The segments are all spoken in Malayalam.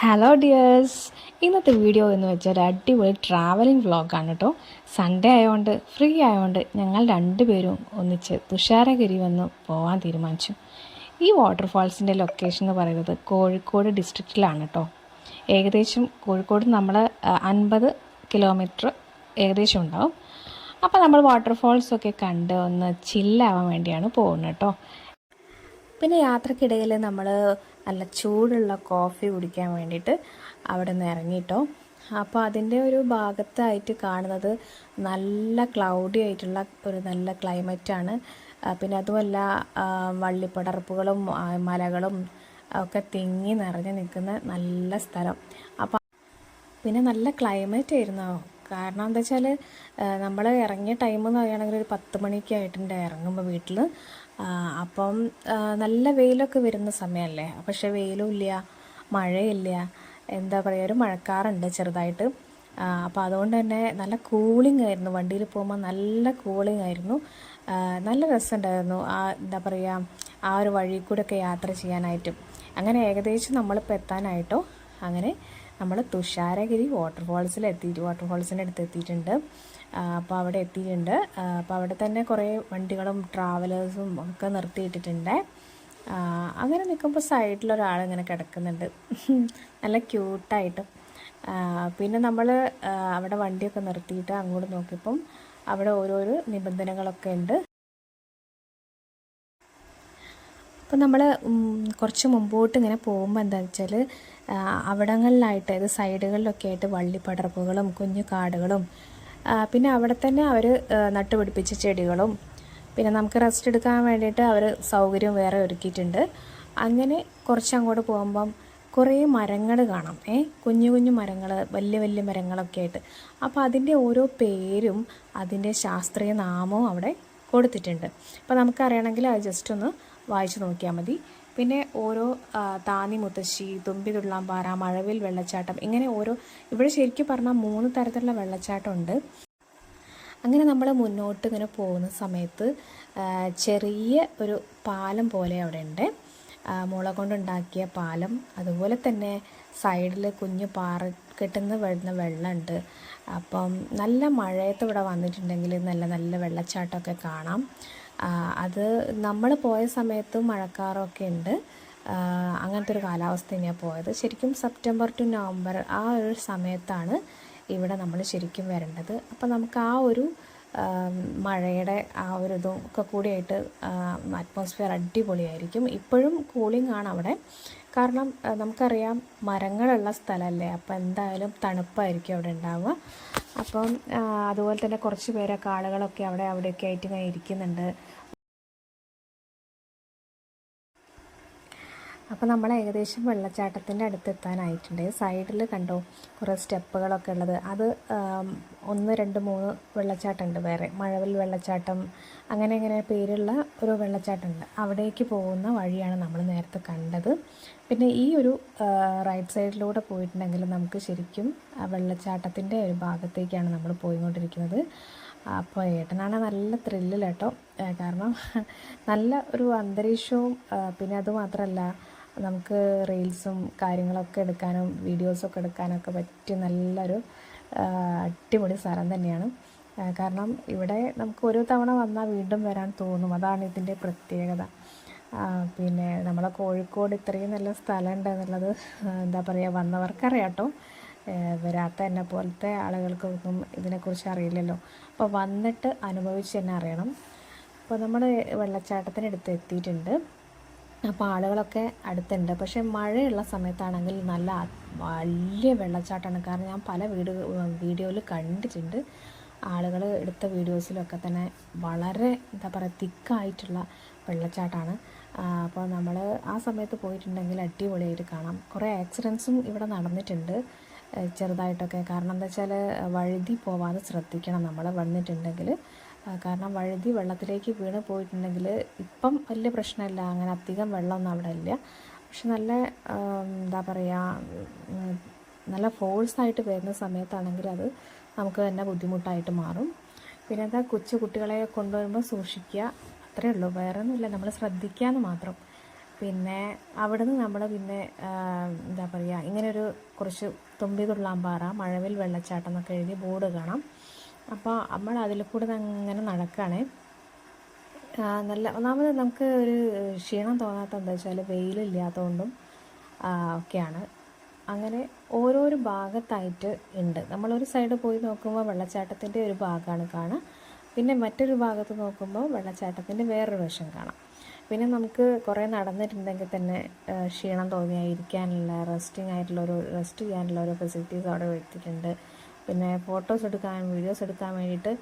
ഹലോ ഡിയേഴ്സ് ഇന്നത്തെ വീഡിയോ എന്ന് വെച്ചാൽ ഒരു അടിപൊളി ട്രാവലിംഗ് വ്ളോഗാണ് കേട്ടോ സൺഡേ ആയതുകൊണ്ട് ഫ്രീ ആയതുകൊണ്ട് ഞങ്ങൾ രണ്ടുപേരും ഒന്നിച്ച് തുഷാരഗിരി വന്ന് പോകാൻ തീരുമാനിച്ചു. ഈ വാട്ടർഫാൾസിന്റെ ലൊക്കേഷൻ എന്ന് പറയുന്നത് കോഴിക്കോട് ഡിസ്ട്രിക്റ്റിലാണ് കേട്ടോ ഏകദേശം കോഴിക്കോട് നമ്മൾ അൻപത് കിലോമീറ്റർ ഏകദേശം ഉണ്ടാവും. അപ്പോൾ നമ്മൾ വാട്ടർഫാൾസൊക്കെ കണ്ട് ഒന്ന് ചില്ലാവാൻ വേണ്ടിയാണ് പോകുന്നത് കേട്ടോ പിന്നെ യാത്രക്കിടയിൽ നമ്മൾ നല്ല ചൂടുള്ള കോഫി കുടിക്കാൻ വേണ്ടിയിട്ട് അവിടെ നിന്ന് ഇറങ്ങിയിട്ടോ അപ്പോൾ അതിന്റെ ഒരു ഭാഗത്തായിട്ട് കാണുന്നത് നല്ല ക്ലൗഡി ആയിട്ടുള്ള ഒരു നല്ല ക്ലൈമറ്റാണ് പിന്നെ അതുമല്ല വള്ളിപ്പടർപ്പുകളും മലകളും ഒക്കെ തിങ്ങി നിറഞ്ഞു നിൽക്കുന്ന നല്ല സ്ഥലം. അപ്പോൾ പിന്നെ നല്ല ക്ലൈമറ്റ് ആയിരുന്നു. കാരണം എന്താ വെച്ചാൽ നമ്മൾ ഇറങ്ങിയ ടൈം എന്ന് പറയുകയാണെങ്കിൽ ഒരു പത്ത് മണിയൊക്കെ ആയിട്ടുണ്ട് ഇറങ്ങുമ്പോൾ വീട്ടിൽ അപ്പം നല്ല വെയിലൊക്കെ വരുന്ന സമയമല്ലേ പക്ഷേ വെയിലും ഇല്ല മഴയില്ല എന്താ പറയുക ഒരു മഴക്കാറുണ്ട് ചെറുതായിട്ട്. അപ്പോൾ അതുകൊണ്ട് തന്നെ നല്ല കൂളിംഗ് ആയിരുന്നു. വണ്ടിയിൽ പോകുമ്പോൾ നല്ല കൂളിംഗ് ആയിരുന്നു. നല്ല രസമുണ്ടായിരുന്നു. ആ എന്താ പറയുക ആ ഒരു വഴി കൂടെയൊക്കെ യാത്ര ചെയ്യാനായിട്ടും. അങ്ങനെ ഏകദേശം നമ്മളിപ്പോൾ എത്താനായിട്ടോ? അങ്ങനെ നമ്മൾ തുഷാരഗിരി വാട്ടർഫാൾസിൽ എത്തിയിട്ട് വാട്ടർഫാൾസിന്റെ അടുത്ത് എത്തിയിട്ടുണ്ട്. അപ്പോൾ അവിടെ എത്തിയിട്ടുണ്ട്. അപ്പോൾ അവിടെ തന്നെ കുറേ വണ്ടികളും ട്രാവലേഴ്സും ഒക്കെ നിർത്തിയിട്ടിട്ടുണ്ട്. അങ്ങനെ നിൽക്കുമ്പോൾ സൈഡിൽ ഇങ്ങനെ കിടക്കുന്നുണ്ട്. നല്ല ക്യൂട്ടായിട്ട് പിന്നെ നമ്മൾ അവിടെ വണ്ടിയൊക്കെ നിർത്തിയിട്ട് അങ്ങോട്ട് നോക്കിയപ്പം അവിടെ ഓരോരോ നിബന്ധനകളൊക്കെ ഉണ്ട്. അപ്പോൾ നമ്മൾ കുറച്ച് മുമ്പോട്ട് ഇങ്ങനെ പോകുമ്പോൾ എന്താ വെച്ചാൽ അവിടങ്ങളിലായിട്ട് അതായത് സൈഡുകളിലൊക്കെ ആയിട്ട് വള്ളിപ്പടർപ്പുകളും കുഞ്ഞു കാടുകളും പിന്നെ അവിടെ തന്നെ അവർ നട്ടുപിടിപ്പിച്ച ചെടികളും പിന്നെ നമുക്ക് റെസ്റ്റ് എടുക്കാൻ വേണ്ടിയിട്ട് അവർ സൗകര്യം വേറെ ഒരുക്കിയിട്ടുണ്ട്. അങ്ങനെ കുറച്ച് അങ്ങോട്ട് പോകുമ്പം കുറേ മരങ്ങൾ കാണാം. ഏ കുഞ്ഞു കുഞ്ഞു മരങ്ങൾ വലിയ വലിയ മരങ്ങളൊക്കെ ആയിട്ട്. അപ്പോൾ അതിന്റെ ഓരോ പേരും അതിന്റെ ശാസ്ത്രീയ നാമവും അവിടെ കൊടുത്തിട്ടുണ്ട്. അപ്പോൾ നമുക്കറിയണമെങ്കിൽ അത് ജസ്റ്റ് ഒന്ന് വായിച്ചു നോക്കിയാൽ മതി. പിന്നെ ഓരോ താന്നി മുത്തശ്ശി തുമ്പി തുള്ളാമ്പാറ മഴവിൽ വെള്ളച്ചാട്ടം ഇങ്ങനെ ഓരോ ഇവിടെ ശരിക്കും പറഞ്ഞാൽ മൂന്ന് തരത്തിലുള്ള വെള്ളച്ചാട്ടം ഉണ്ട് അങ്ങനെ നമ്മൾ മുന്നോട്ട് ഇങ്ങനെ പോകുന്ന സമയത്ത് ചെറിയ ഒരു പാലം പോലെ അവിടെ ഉണ്ട്. മുള കൊണ്ടുണ്ടാക്കിയ പാലം അതുപോലെ തന്നെ സൈഡിൽ കുഞ്ഞു പാറക്കെട്ടുന്ന വരുന്ന വെള്ളമുണ്ട്. അപ്പം നല്ല മഴയത്ത് ഇവിടെ വന്നിട്ടുണ്ടെങ്കിൽ നല്ല നല്ല വെള്ളച്ചാട്ടമൊക്കെ കാണാം. അത് നമ്മൾ പോയ സമയത്ത് മഴക്കാറൊക്കെ ഉണ്ട്. അങ്ങനത്തെ ഒരു കാലാവസ്ഥ തന്നെയാണ് പോയത്. ശരിക്കും സെപ്റ്റംബർ ടു നവംബർ ആ ഒരു സമയത്താണ് ഇവിടെ നമ്മൾ ശരിക്കും വരേണ്ടത്. അപ്പോൾ നമുക്ക് ആ ഒരു മഴയുടെ ആ ഒരു ഇതും ഒക്കെ കൂടിയായിട്ട് അറ്റ്മോസ്ഫിയർ അടിപൊളിയായിരിക്കും. ഇപ്പോഴും കൂളിംഗ് ആണ് അവിടെ. കാരണം നമുക്കറിയാം മരങ്ങളുള്ള സ്ഥലമല്ലേ അപ്പോൾ എന്തായാലും തണുപ്പായിരിക്കും അവിടെ ഉണ്ടാവുക. അപ്പം അതുപോലെ തന്നെ കുറച്ച് പേരൊക്കെ ആളുകളൊക്കെ അവിടെ അവിടെയൊക്കെ ആയിട്ട് ഇങ്ങനെ ഇരിക്കുന്നുണ്ട്. അപ്പോൾ നമ്മൾ ഏകദേശം വെള്ളച്ചാട്ടത്തിന്റെ അടുത്ത് എത്താനായിട്ടുണ്ട് സൈഡിൽ കണ്ടോ കുറേ സ്റ്റെപ്പുകളൊക്കെ ഉള്ളത്. അത് ഒന്ന് രണ്ട് മൂന്ന് വെള്ളച്ചാട്ടമുണ്ട് വേറെ. മഴവിൽ വെള്ളച്ചാട്ടം അങ്ങനെ അങ്ങനെ പേരുള്ള ഒരു വെള്ളച്ചാട്ടമുണ്ട് അവിടേക്ക് പോകുന്ന വഴിയാണ് നമ്മൾ നേരത്തെ കണ്ടത്. പിന്നെ ഈ ഒരു റൈറ്റ് സൈഡിലൂടെ പോയിട്ടുണ്ടെങ്കിൽ നമുക്ക് ശരിക്കും വെള്ളച്ചാട്ടത്തിന്റെ ഒരു ഭാഗത്തേക്കാണ് നമ്മൾ പോയിക്കൊണ്ടിരിക്കുന്നത്. അപ്പോൾ ഏട്ടനാണ് നല്ല ത്രില്ലിൽ കേട്ടോ. കാരണം നല്ല ഒരു അന്തരീക്ഷവും പിന്നെ അതുമാത്രമല്ല നമുക്ക് റീൽസും കാര്യങ്ങളൊക്കെ എടുക്കാനും വീഡിയോസൊക്കെ എടുക്കാനൊക്കെ പറ്റിയ നല്ലൊരു അടിപൊളി സ്ഥലം തന്നെയാണ്. കാരണം ഇവിടെ നമുക്ക് ഒരു തവണ വന്നാൽ വീണ്ടും വരാൻ തോന്നും. അതാണ് ഇതിന്റെ പ്രത്യേകത. പിന്നെ നമ്മളെ കോഴിക്കോട് ഇത്രയും നല്ല സ്ഥലം ഉണ്ട് എന്നുള്ളത് എന്താ പറയുക വന്നവർക്കറിയാം കേട്ടോ ഏഹ് വരാത്ത എന്നെ പോലത്തെ ആളുകൾക്കൊന്നും ഇതിനെക്കുറിച്ച് അറിയില്ലല്ലോ. അപ്പോൾ വന്നിട്ട് അനുഭവിച്ച് തന്നെ അറിയണം. അപ്പോൾ നമ്മൾ വെള്ളച്ചാട്ടത്തിനടുത്ത് എത്തിയിട്ടുണ്ട്. അപ്പോൾ ആളുകളൊക്കെ അടുത്തുണ്ട്. പക്ഷേ മഴയുള്ള സമയത്താണെങ്കിൽ നല്ല വലിയ വെള്ളച്ചാട്ടമാണ്. കാരണം ഞാൻ പല വീഡിയോ വീഡിയോയിൽ കണ്ടിട്ടുണ്ട്. ആളുകൾ എടുത്ത വീഡിയോസിലൊക്കെ തന്നെ വളരെ എന്താ പറയുക തിക്കായിട്ടുള്ള വെള്ളച്ചാട്ടമാണ്. അപ്പോൾ നമ്മൾ ആ സമയത്ത് പോയിട്ടുണ്ടെങ്കിൽ അടിപൊളിയായിട്ട് കാണാം. കുറേ ആക്സിഡൻസും ഇവിടെ നടന്നിട്ടുണ്ട് ചെറുതായിട്ടൊക്കെ. കാരണം എന്താ വെച്ചാൽ വഴുതി പോവാതെ ശ്രദ്ധിക്കണം നമ്മൾ വന്നിട്ടുണ്ടെങ്കിൽ. കാരണം വഴുതി വെള്ളത്തിലേക്ക് വീണ് പോയിട്ടുണ്ടെങ്കിൽ ഇപ്പം വലിയ പ്രശ്നമില്ല. അങ്ങനെ അധികം വെള്ളമൊന്നും അവിടെ ഇല്ല. പക്ഷെ നല്ല എന്താ പറയുക നല്ല ഫോഴ്സായിട്ട് വരുന്ന സമയത്താണെങ്കിൽ അത് നമുക്ക് തന്നെ ബുദ്ധിമുട്ടായിട്ട് മാറും. പിന്നെ എന്താ കൊച്ചു കുട്ടികളെ കൊണ്ടുവരുമ്പോൾ സൂക്ഷിക്കുക. അത്രയേ ഉള്ളൂ. വേറെ ഒന്നുമില്ല നമ്മൾ ശ്രദ്ധിക്കുക എന്ന് മാത്രം. പിന്നെ അവിടുന്ന് നമ്മൾ പിന്നെ എന്താ പറയുക ഇങ്ങനൊരു കുറച്ച് തുമ്പി തുള്ളാൻ പാറ മഴവിൽ വെള്ളച്ചാട്ടം എന്നൊക്കെ എഴുതി ബോർഡ് കാണാം അപ്പോൾ നമ്മൾ അതിൽ കൂടെ അങ്ങനെ നടക്കുകയാണ് നല്ല ഒന്നാമത് നമുക്ക് ഒരു ക്ഷീണം തോന്നാത്ത എന്താ വെച്ചാൽ വെയിലില്ലാത്തതുകൊണ്ടും ഒക്കെയാണ്. അങ്ങനെ ഓരോരോ ഭാഗത്തായിട്ട് ഉണ്ട് നമ്മളൊരു സൈഡ് പോയി നോക്കുമ്പോൾ വെള്ളച്ചാട്ടത്തിന്റെ ഒരു ഭാഗമാണ് കാണുക പിന്നെ മറ്റൊരു ഭാഗത്ത് നോക്കുമ്പോൾ വെള്ളച്ചാട്ടത്തിന്റെ വേറൊരു വശം കാണാം. പിന്നെ നമുക്ക് കുറേ നടന്നിട്ടുണ്ടെങ്കിൽ തന്നെ ക്ഷീണം തോന്നിയാൽ ഇരിക്കാനുള്ള റെസ്റ്റിംഗ് ആയിട്ടുള്ള ഒരു റെസ്റ്റ് ചെയ്യാനുള്ള ഓരോ ഫെസിലിറ്റീസ് അവിടെ വെച്ചിട്ടുണ്ട് പിന്നെ ഫോട്ടോസ് എടുക്കാൻ വീഡിയോസ് എടുക്കാൻ വേണ്ടിയിട്ട്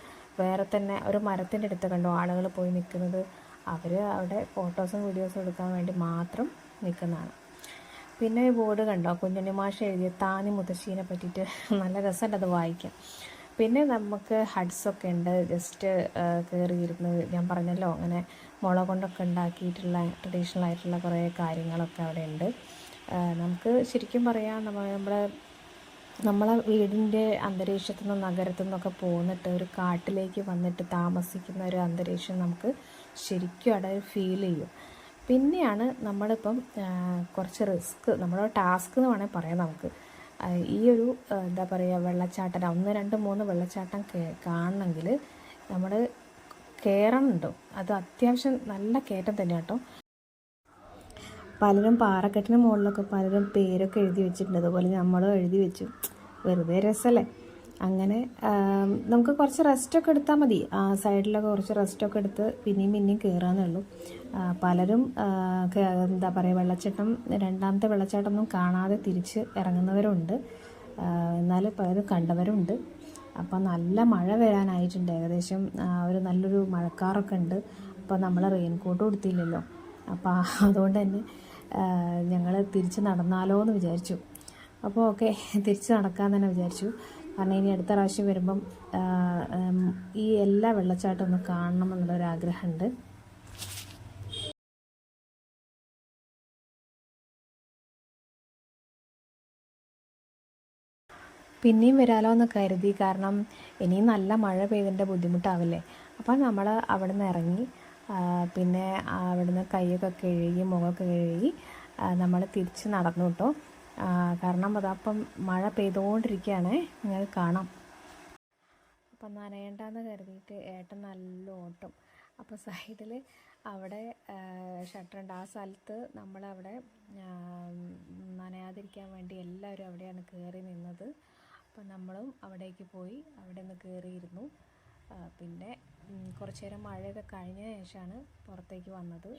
വേറെ തന്നെ ഒരു മരത്തിന്റെ അടുത്ത് കണ്ടു ആളുകൾ പോയി നിൽക്കുന്നത്. അവർ അവിടെ ഫോട്ടോസും വീഡിയോസും എടുക്കാൻ വേണ്ടി മാത്രം നിൽക്കുന്നതാണ്. പിന്നെ ഈ ബോർഡ് കണ്ടോ? കുഞ്ഞുണ്ണി മാഷ് എഴുതിയ താനി മുത്തശ്ശീനെ പറ്റിയിട്ട് നല്ല രസമുണ്ട് അത് വായിക്കാം പിന്നെ നമുക്ക് ഹഡ്സൊക്കെ ഉണ്ട്. ജസ്റ്റ് കയറിയിരുന്ന് ഞാൻ പറഞ്ഞല്ലോ അങ്ങനെ മുള കൊണ്ടൊക്കെ ഉണ്ടാക്കിയിട്ടുള്ള ട്രഡീഷണൽ ആയിട്ടുള്ള കുറേ കാര്യങ്ങളൊക്കെ അവിടെ ഉണ്ട്. നമുക്ക് ശരിക്കും പറയാം നമ്മൾ നമ്മുടെ നമ്മളെ വീടിന്റെ അന്തരീക്ഷത്തിൽ നിന്നും നഗരത്തിൽ നിന്നൊക്കെ പോന്നിട്ട് ഒരു കാട്ടിലേക്ക് വന്നിട്ട് താമസിക്കുന്ന ഒരു അന്തരീക്ഷം നമുക്ക് ശരിക്കും അവിടെ ഫീൽ ചെയ്യും. പിന്നെയാണ് നമ്മളിപ്പം കുറച്ച് റിസ്ക് നമ്മുടെ ടാസ്ക് എന്ന് വേണമെങ്കിൽ പറയാം നമുക്ക്. ഈ ഒരു എന്താ പറയുക വെള്ളച്ചാട്ടം ഒന്ന് രണ്ട് മൂന്ന് വെള്ളച്ചാട്ടം കാണണമെങ്കിൽ നമ്മൾ കയറണുണ്ടോ അത് അത്യാവശ്യം നല്ല കയറ്റം തന്നെ കേട്ടോ പലരും പാറക്കെട്ടിന് മുകളിലൊക്കെ പലരും പേരൊക്കെ എഴുതി വെച്ചിട്ടുണ്ട്. അതുപോലെ നമ്മളും എഴുതി വെച്ചു. വെറുതെ രസമല്ലേ അങ്ങനെ നമുക്ക് കുറച്ച് റെസ്റ്റൊക്കെ എടുത്താൽ മതി. ആ സൈഡിലൊക്കെ കുറച്ച് റെസ്റ്റൊക്കെ എടുത്ത് പിന്നെയും പിന്നെയും കയറാന്നേ ഉള്ളൂ. പലരും എന്താ പറയുക വെള്ളച്ചാട്ടം രണ്ടാമത്തെ വെള്ളച്ചാട്ടം ഒന്നും കാണാതെ തിരിച്ച് ഇറങ്ങുന്നവരുണ്ട്. എന്നാൽ പലരും കണ്ടവരുണ്ട്. അപ്പോൾ നല്ല മഴ വരാനായിട്ടുണ്ട്. ഏകദേശം ഒരു നല്ലൊരു മഴക്കാറൊക്കെ ഉണ്ട്. അപ്പോൾ നമ്മൾ റെയിൻ കോട്ട് കൊടുത്തില്ലല്ലോ അപ്പോൾ അതുകൊണ്ട് തന്നെ ഞങ്ങൾ തിരിച്ച് നടന്നാലോ എന്ന് വിചാരിച്ചു. അപ്പോൾ ഓക്കെ തിരിച്ച് നടക്കാൻ തന്നെ വിചാരിച്ചു. കാരണം ഇനി അടുത്ത പ്രാവശ്യം വരുമ്പം ഈ എല്ലാ വെള്ളച്ചാട്ടം ഒന്ന് കാണണം എന്നുള്ളൊരാഗ്രഹമുണ്ട് പിന്നെയും വരാലോ എന്ന് കരുതി. കാരണം ഇനിയും നല്ല മഴ പെയ്തതിന്റെ ബുദ്ധിമുട്ടാവില്ലേ? അപ്പം നമ്മൾ അവിടെ നിന്ന് ഇറങ്ങി പിന്നെ അവിടുന്ന് കൈയൊക്കെ കഴുകി മുഖമൊക്കെ കഴുകി നമ്മൾ തിരിച്ച് നടന്നു കേട്ടോ. കാരണം അതപ്പം മഴ പെയ്തുകൊണ്ടിരിക്കുകയാണ്. നിങ്ങൾ കാണാം. അപ്പം നനയേണ്ടെന്ന് കരുതിയിട്ട് ഏട്ടൻ നല്ല ഓട്ടം. അപ്പോൾ സൈഡിൽ അവിടെ ഷട്ടറുണ്ട്. ആ സ്ഥലത്ത് നമ്മളവിടെ നനയാതിരിക്കാൻ വേണ്ടി എല്ലാവരും അവിടെയാണ് കയറി നിന്നത്. അപ്പം നമ്മളും അവിടേക്ക് പോയി അവിടെ നിന്ന് കയറിയിരുന്നു പിന്നെ കുറച്ച് നേരം മഴയൊക്കെ കഴിഞ്ഞ ശേഷമാണ് പുറത്തേക്ക് വന്നത്.